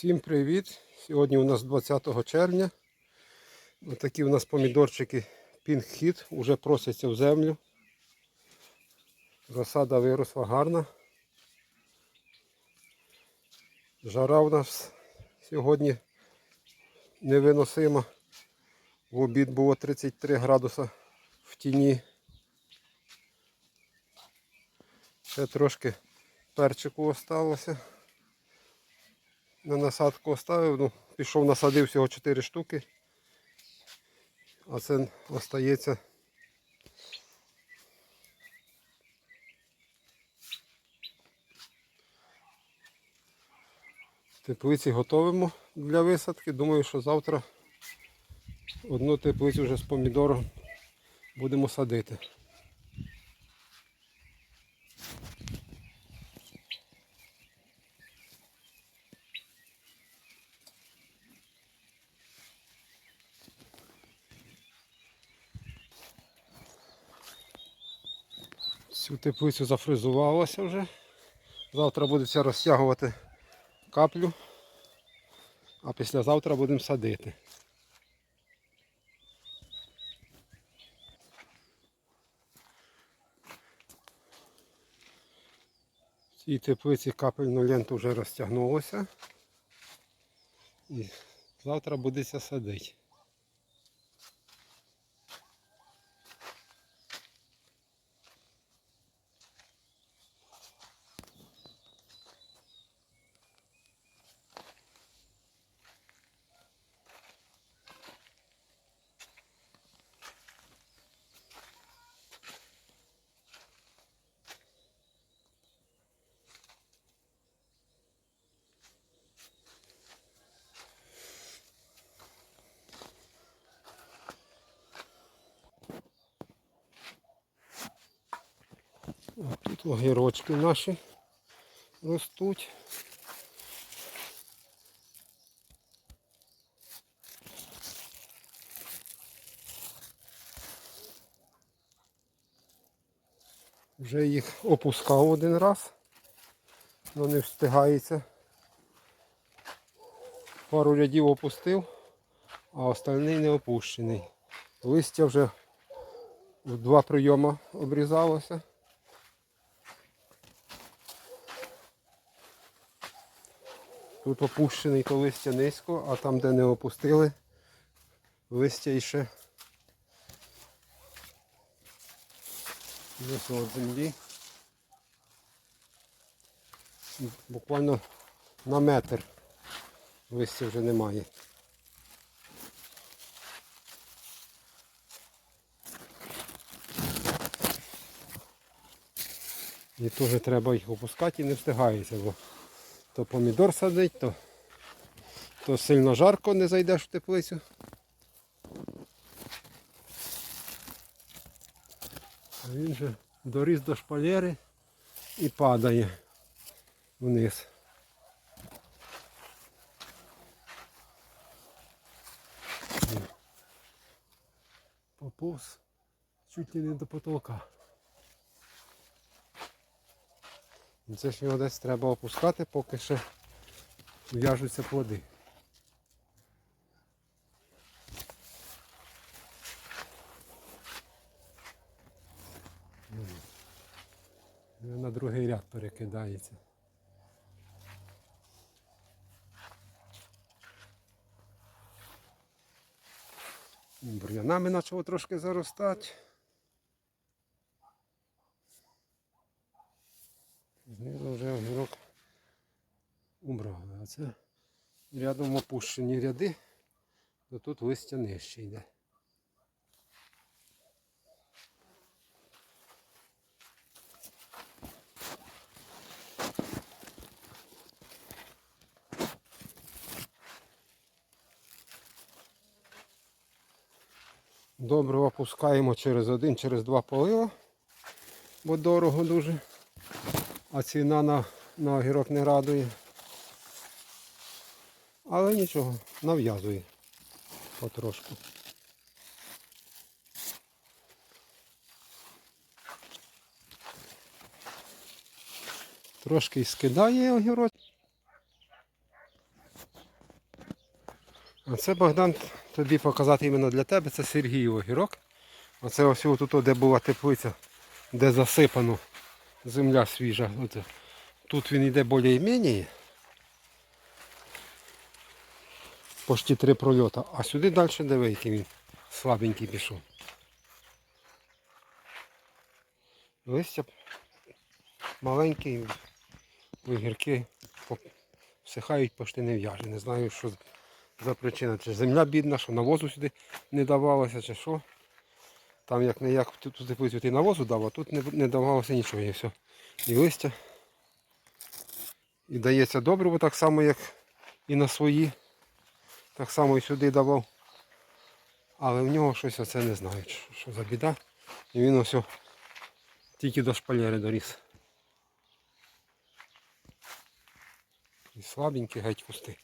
Всім привіт! Сьогодні у нас 20 червня. Отакі у нас помідорчики пінг-хіт вже просяться в землю. Розсада виросла гарна. Жара у нас сьогодні невиносима. В обід було 33 градуса в тіні. Ще трошки перчику осталося на насадку оставив, ну, пішов, насадив всього 4 штуки. А це остається. Теплиці готовимо для висадки. Думаю, що завтра одну теплицю вже з помідором будемо садити. Цю теплицю зафризувалося вже. Завтра будеться розтягувати каплю, а післязавтра будемо садити. В цій теплиці капельну ленту вже розтягнулося. І завтра будеться садити. Тут огірочки наші ростуть. Вже їх опускав один раз, але не встигається. Пару рядів опустив, а остальний не опущений. Листя вже в два прийоми обрізалося. Тут опущений то листя низько, а там, де не опустили, листя іще от землі. Буквально на метр листя вже немає. І теж треба їх опускати і не встигається, бо то помідор садить, то, то сильно жарко не зайдеш в теплицю. А він же доріс до шпалери і падає вниз. Поповз чуть ли не до потолка. Ну, Це ж його десь треба опускати, поки ще в'яжуться плоди. На другий ряд перекидається. Бур'янами почало трошки заростати. Знизу вже огірок убрали. А це рядом опущені ряди, то тут листя нижче йде. Добре опускаємо через один, через два полива, бо дорого дуже а ціна на, на огірок не радує. Але нічого, нав'язує потрошку. Трошки скидає огірок. А це Богдан тобі показати іменно для тебе, це Сергіїв огірок. Оце ось тут, де була теплиця, де засипано земля свіжа. Тут він йде більш-менш. Почти три прольота. А сюди далі диви, який він слабенький пішов. Листя маленькі, огірки по- всихають, почти не в'яже. Не знаю, що за причина. Чи земля бідна, що навозу сюди не давалося, чи що. Там як не як тут теплицю ти навозу дав, а тут не, не давалося нічого. І все. І листя. І дається добриво так само, як і на свої. Так само і сюди давав. Але в нього щось оце не знаю, що, за біда. І він ось тільки до шпалери доріс. І слабенький геть кусти.